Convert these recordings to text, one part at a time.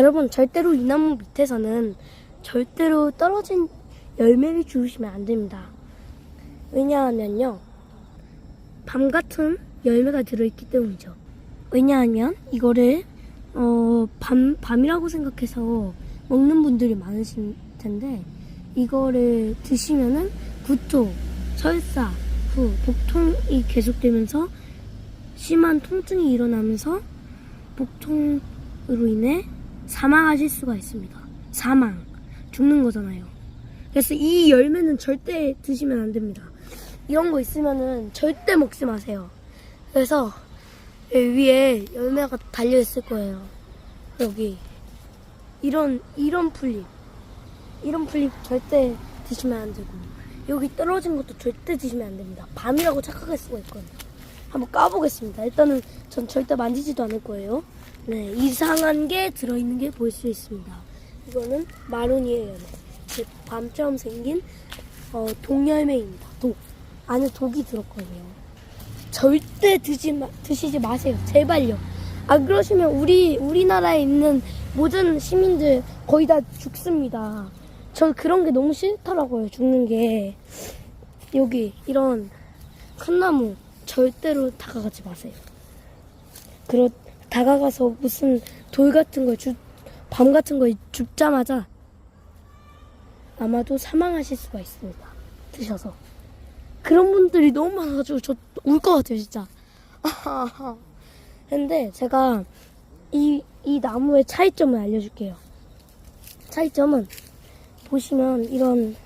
여러분 절대로 이 나무 밑에서는 절대로 떨어진 열매를 주우시면 안 됩니다. 왜냐하면요. 밤 같은 열매가 들어있기 때문이죠. 왜냐하면 이거를 어, 밤, 밤이라고 생각해서 먹는 분들이 많으실 텐데 이거를 드시면은 구토, 설사, 후, 복통이 계속되면서 심한 통증이 일어나면서 복통으로 인해 사망하실 수가 있습니다. 사망. 죽는 거잖아요. 그래서 이 열매는 절대 드시면 안 됩니다. 이런 거 있으면은 절대 먹지 마세요. 그래서 위에 열매가 달려 있을 거예요. 여기 이런 이런 풀잎 이런 풀잎 절대 드시면 안 되고 여기 떨어진 것도 절대 드시면 안 됩니다. 밤이라고 착각할 수가 있거든요. 한번 까보겠습니다. 일단은 전 절대 만지지도 않을 거예요. 네, 이상한 게 들어있는 게 보일 수 있습니다. 이거는 열매. 즉, 밤처럼 생긴 어, 독열매입니다. 독. 안에 독이 들었거든요. 절대 드지 마, 드시지 마세요. 제발요. 안 그러시면 우리 우리나라에 있는 모든 시민들 거의 다 죽습니다. 저 그런 게 너무 싫더라고요. 죽는 게 여기 이런 큰 나무 절대로 다가가지 마세요. 그렇 다가가서 무슨 돌 같은 거 주, 밤 같은 거 줍자마자 아마도 사망하실 수가 있습니다. 드셔서 그런 분들이 너무 많아가지고 저 울 것 같아요 진짜. 근데 제가 이, 이 나무의 차이점을 알려줄게요. 차이점은 보시면 이런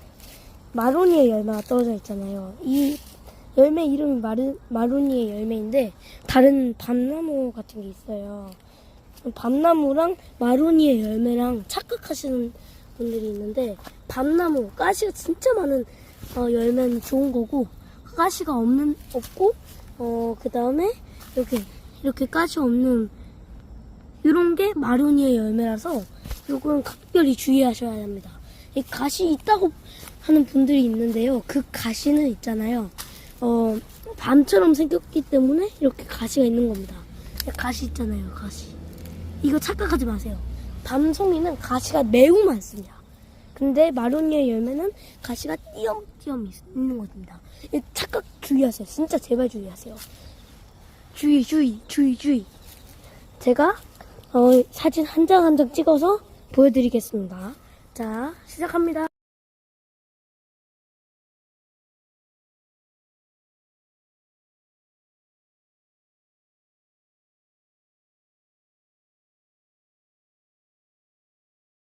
마로니에 열매가 떨어져 있잖아요. 이 열매 이름이 마르, 마로니에 열매인데 다른 밤나무 같은 게 있어요. 밤나무랑 마로니에 열매랑 착각하시는 분들이 있는데 밤나무 가시가 진짜 많은 어, 열매는 좋은 거고 가시가 없는 없고 어 그 다음에 이렇게 이렇게 가시 없는 이런 게 마로니에 열매라서 요건 각별히 주의하셔야 합니다. 이 가시 있다고 하는 분들이 있는데요. 그 가시는 있잖아요. 어, 밤처럼 생겼기 때문에 이렇게 가시가 있는 겁니다. 가시 있잖아요, 가시. 이거 착각하지 마세요. 밤송이는 가시가 매우 많습니다. 근데 마로니에 열매는 가시가 띄엄띄엄 있- 있는. 이 착각 주의하세요. 진짜 제발 주의하세요. 주의, 주의, 주의, 주의. 제가 어, 사진 한 장 한 장 찍어서 보여드리겠습니다. 자, 시작합니다.